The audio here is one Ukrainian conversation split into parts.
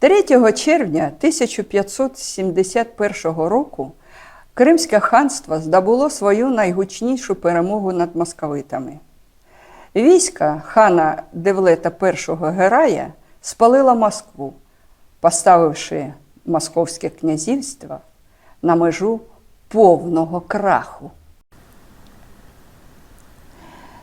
3 червня 1571 року Кримське ханство здобуло свою найгучнішу перемогу над московитами. Війська хана Девлета І Герая спалила Москву, поставивши Московське князівство на межу повного краху.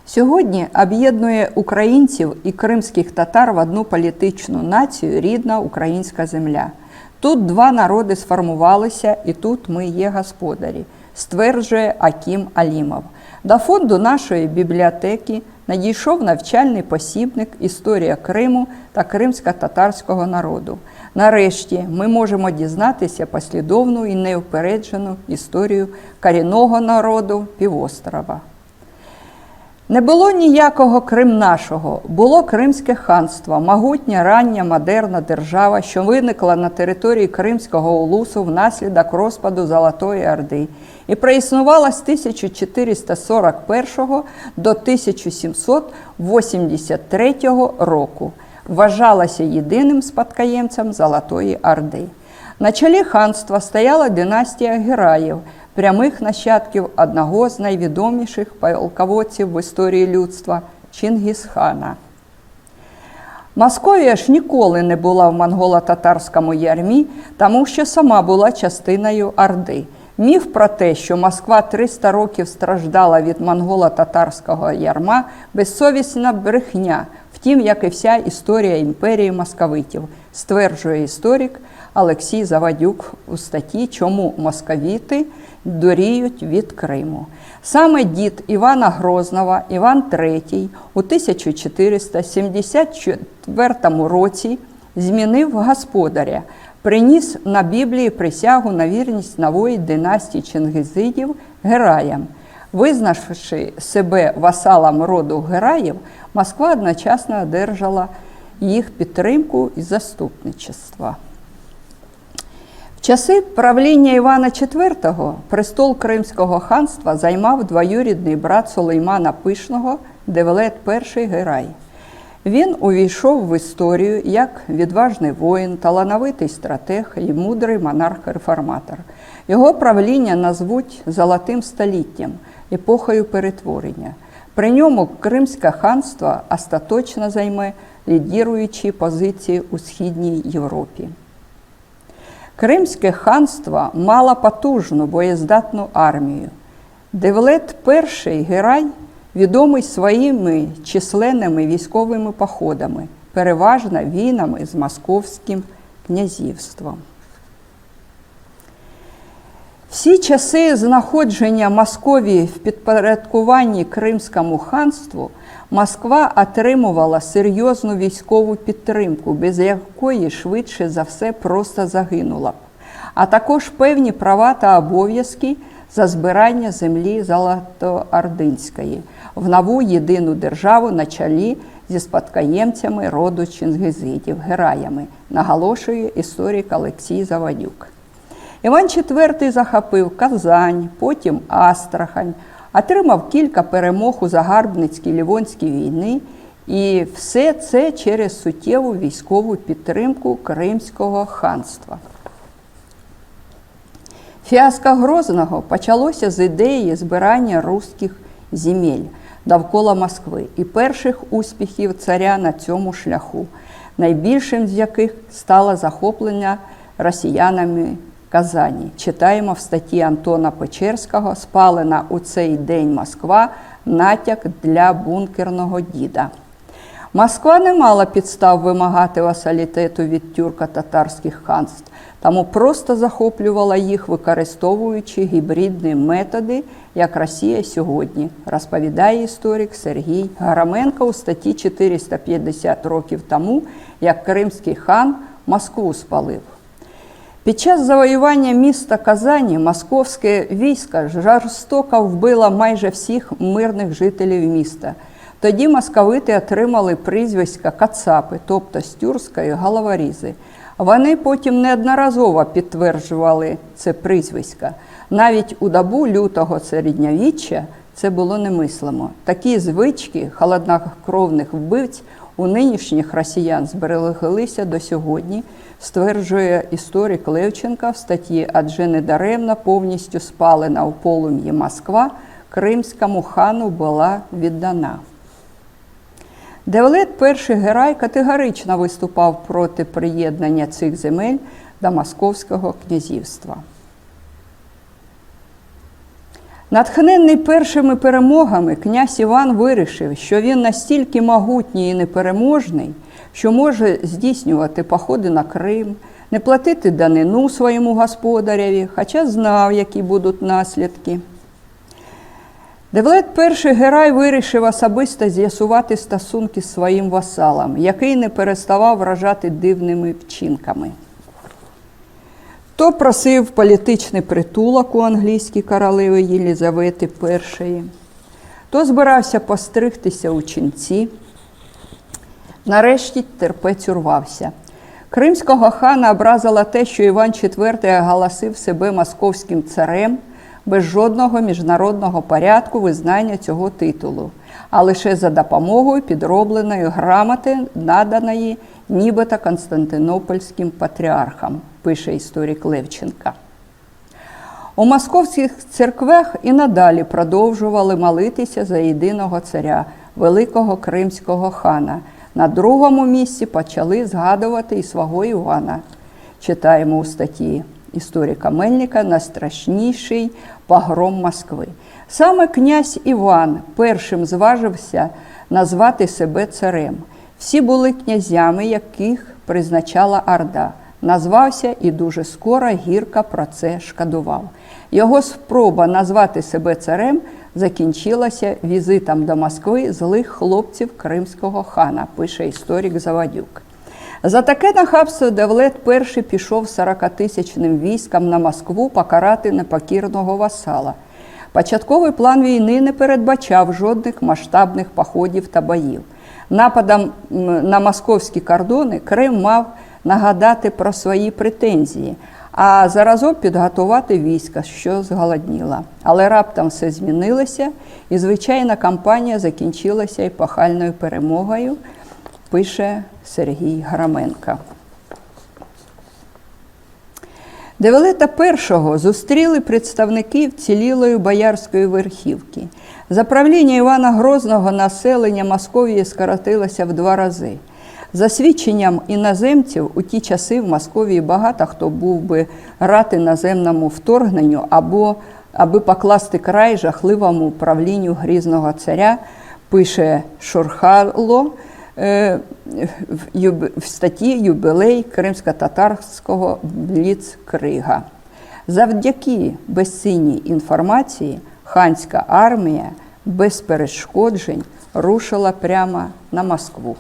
Сьогодні об'єднує українців і кримських татар в одну політичну націю рідна українська земля. Тут два народи сформувалися, і тут ми є господарі, стверджує Акім Алімов. До фонду нашої бібліотеки надійшов навчальний посібник Історія Криму та кримсько-татарського народу. Нарешті ми можемо дізнатися послідовну і неупереджену історію корінного народу півострова. Не було ніякого Крим нашого, було Кримське ханство, могутня рання модерна держава, що виникла на території Кримського улусу внаслідок розпаду Золотої Орди і проіснувала з 1441 до 1783 року. Вважалася єдиним спадкоємцем Золотої Орди. На чолі ханства стояла династія Гераїв, прямих нащадків одного з найвідоміших полководців в історії людства Чингісхана. Московія ж ніколи не була в монголо-татарському ярмі, тому що сама була частиною Орди. Міф про те, що Москва 300 років страждала від монголо-татарського ярма, безсовісна брехня, втім, як і вся історія імперії московитів, стверджує історик Олексій Завадюк у статті Чому московіти доріють від Криму. Саме дід Івана Грозного, Іван III у 1474 році змінив господаря, приніс на Біблії присягу на вірність нової династії Чингизидів Гераям. Визнавши себе васалом роду Гераїв, Москва одночасно одержала їх підтримку і заступничество. Часи правління Івана IV престол Кримського ханства займав двоюрідний брат Сулеймана Пишного Девлет І Герай. Він увійшов в історію як відважний воїн, талановитий стратег і мудрий монарх-реформатор. Його правління назвуть Золотим століттям, епохою перетворення. При ньому Кримське ханство остаточно займе лідіруючі позиції у Східній Європі. Кримське ханство мало потужну боєздатну армію. Девлет І Герай відомий своїми численними військовими походами, переважно війнами з Московським князівством. Всі часи знаходження Московії в підпорядкуванні Кримському ханству Москва отримувала серйозну військову підтримку, без якої швидше за все просто загинула а також певні права та обов'язки за збирання землі Золотоординської в нову єдину державу на чолі зі спадкоємцями роду Чингизидів, гераями, наголошує історик Олексій Завадюк. Іван IV захопив Казань, потім Астрахань, отримав кілька перемог у загарбницькій Лівонській війні, і все це через суттєву військову підтримку Кримського ханства. Фіаско Грозного почалося з ідеї збирання руських земель довкола Москви і перших успіхів царя на цьому шляху, найбільшим з яких стало захоплення росіянами Казані. Читаємо в статті Антона Печерського Спалена у цей день Москва натяк для бункерного діда. Москва не мала підстав вимагати васалітету від тюрко-татарських ханств, тому просто захоплювала їх, використовуючи гібридні методи, як Росія сьогодні, розповідає історик Сергій Гараменко у статті 450 років тому, як Кримський хан Москву спалив. Під час завоювання міста Казані московське військо жорстоко вбило майже всіх мирних жителів міста. Тоді московити отримали прізвиська Кацапи, тобто стюрської головорізи. Вони потім неодноразово підтверджували це прізвисько. Навіть у добу лютого середньовіччя це було немислимо. Такі звички холоднокровних вбивць у нинішніх росіян збереглися до сьогодні, стверджує історик Левченка в статті, адже недаремно повністю спалена у полум'ї Москва кримському хану була віддана. Девлет перший Герай категорично виступав проти приєднання цих земель до Московського князівства. Натхненний першими перемогами, князь Іван вирішив, що він настільки могутній і непереможний, що може здійснювати походи на Крим, не платити данину своєму господареві, хоча знав, які будуть наслідки. Девлет перший Герай вирішив особисто з'ясувати стосунки з своїм васалом, який не переставав вражати дивними вчинками. То просив політичний притулок у англійській королеви Єлізавети І, то збирався постригтися у ченці. Нарешті терпець урвався. Кримського хана образило те, що Іван IV оголосив себе московським царем без жодного міжнародного порядку визнання цього титулу, а лише за допомогою підробленої грамоти, наданої нібито Константинопольським патріархам, пише історик Левченка. У московських церквах і надалі продовжували молитися за єдиного царя, великого кримського хана. На другому місці почали згадувати і свого Івана. Читаємо у статті історика Мельника найстрашніший погром Москви. Саме князь Іван першим зважився назвати себе царем. Всі були князями, яких призначала Орда. Назвався і дуже скоро гірко про це шкодував. Його спроба назвати себе царем закінчилася візитом до Москви злих хлопців кримського хана, пише історик Завадюк. За таке нахабство Девлет І пішов 40-тисячним військом на Москву покарати непокірного васала. Початковий план війни не передбачав жодних масштабних походів та боїв. Нападом на московські кордони Крим мав нагадати про свої претензії, а заразом підготувати війська, що зголодніла. Але раптом все змінилося, і звичайна кампанія закінчилася епохальною перемогою, пише Сергій Граменко. Девелета І зустріли представники вцілілої боярської верхівки. За правління Івана Грозного населення Московії скоротилося в два рази. За свідченням іноземців, у ті часи в Московії багато хто був би рад іноземному вторгненню або аби покласти край жахливому правлінню грізного царя, пише Шурхало е, в статті Юбилей кримсько-татарського Бліцкрига. Завдяки безцінній інформації ханська армія без перешкоджень рушила прямо на Москву.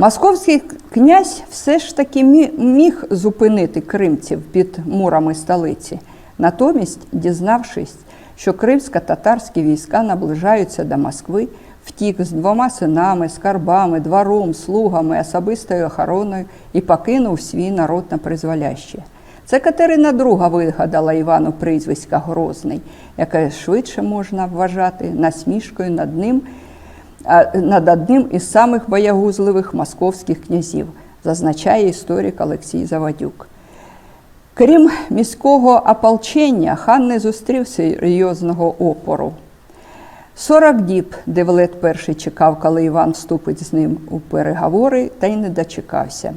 Московський князь все ж таки міг зупинити кримців під мурами столиці. Натомість, дізнавшись, що кримсько-татарські війська наближаються до Москви, втік з двома синами, скарбами, двором, слугами, особистою охороною і покинув свій народ на призволяще. Це Катерина II вигадала Івану прізвиська Грозний, яке швидше можна вважати насмішкою над ним над одним із самих боягузливих московських князів, зазначає історик Олексій Завадюк. Крім міського ополчення, хан не зустрів серйозного опору. 40 діб Девлет перший чекав, коли Іван вступить з ним у переговори, та й не дочекався.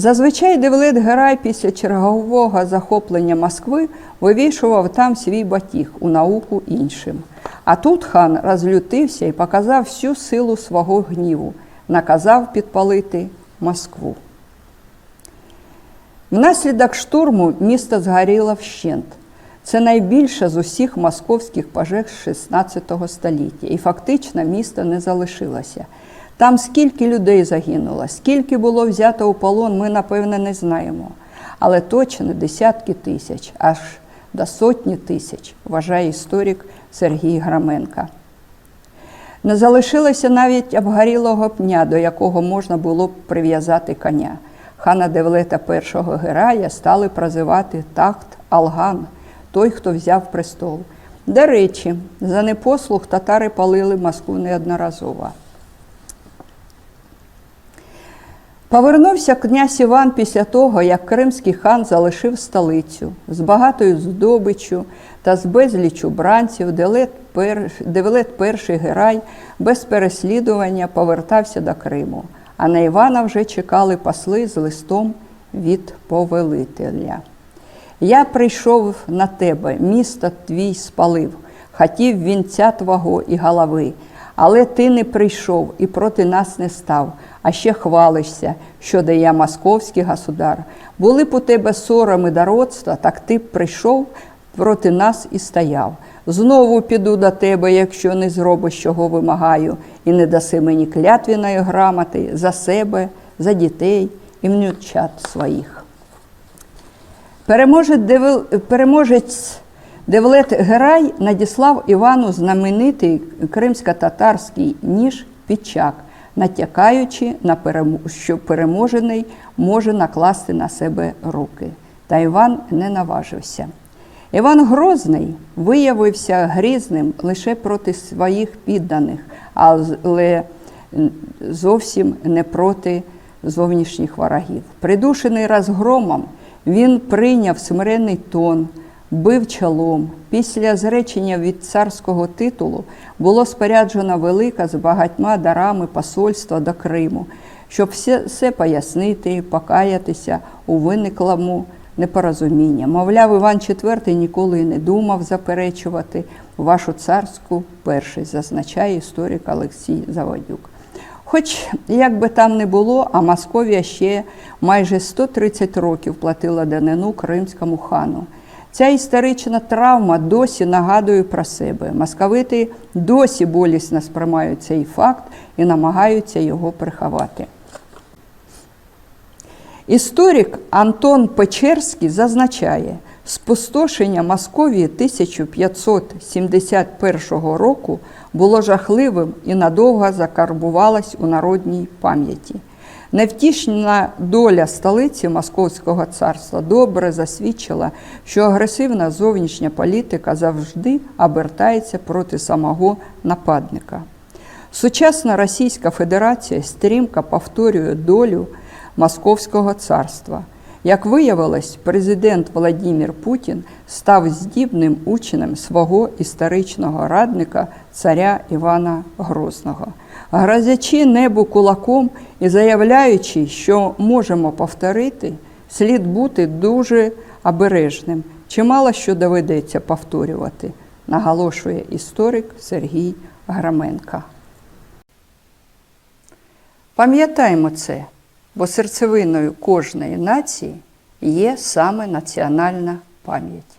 Зазвичай Девлет Герай після чергового захоплення Москви вивішував там свій батіг у науку іншим. А тут хан розлютився і показав всю силу свого гніву, наказав підпалити Москву. Внаслідок штурму місто згоріло вщент. Це найбільше з усіх московських пожеж XVI століття, і фактично місто не залишилося. Там скільки людей загинуло, скільки було взято у полон, ми, напевне, не знаємо. Але точно десятки тисяч, аж до сотні тисяч, вважає історик Сергій Граменка. Не залишилося навіть обгорілого пня, до якого можна було б прив'язати коня. Хана Девлета І Герая стали прозивати такт Алган, той, хто взяв престол. До речі, за непослух татари палили Москву неодноразово. Повернувся князь Іван після того, як кримський хан залишив столицю з багатою здобиччю та з безлічу бранців, де Велет перший Герай без переслідування повертався до Криму. А на Івана вже чекали посли з листом від повелителя. Я прийшов на тебе, місто твій спалив, хотів вінця твого і голови. Але ти не прийшов і проти нас не став, а ще хвалишся, що я московський государ. Були б у тебе сором і дородства, так ти прийшов проти нас і стояв. Знову піду до тебе, якщо не зробиш, чого вимагаю, і не даси мені клятвіної грамоти за себе, за дітей і внучат своїх. Переможець Девлет Герай надіслав Івану знаменитий кримсько-татарський ніж Пічак, натякаючи, на перем... що переможений може накласти на себе руки. Та Іван не наважився. Іван Грозний виявився грізним лише проти своїх підданих, але зовсім не проти зовнішніх ворогів. Придушений розгромом, він прийняв смиренний тон, бив чолом. Після зречення від царського титулу було споряджено велика з багатьма дарами посольства до Криму, щоб все, все пояснити, покаятися у виниклому непорозуміння. Мовляв, Іван IV ніколи не думав заперечувати вашу царську першість, зазначає історик Олексій Заводюк. Хоч як би там не було, а Московія ще майже 130 років платила данину кримському хану. Ця історична травма досі нагадує про себе. Московити досі болісно сприймають цей факт і намагаються його приховати. Історик Антон Печерський зазначає, спустошення Московії 1571 року було жахливим і надовго закарбувалось у народній пам'яті. Невтішна доля столиці Московського царства добре засвідчила, що агресивна зовнішня політика завжди обертається проти самого нападника. Сучасна Російська Федерація стрімко повторює долю Московського царства. Як виявилось, президент Владимир Путін став здібним учнем свого історичного радника царя Івана Грозного. Грозячи небу кулаком і заявляючи, що можемо повторити, слід бути дуже обережним. Чимало що доведеться повторювати, наголошує історик Сергій Граменко. Пам'ятаємо це, бо серцевиною кожної нації є саме національна пам'ять.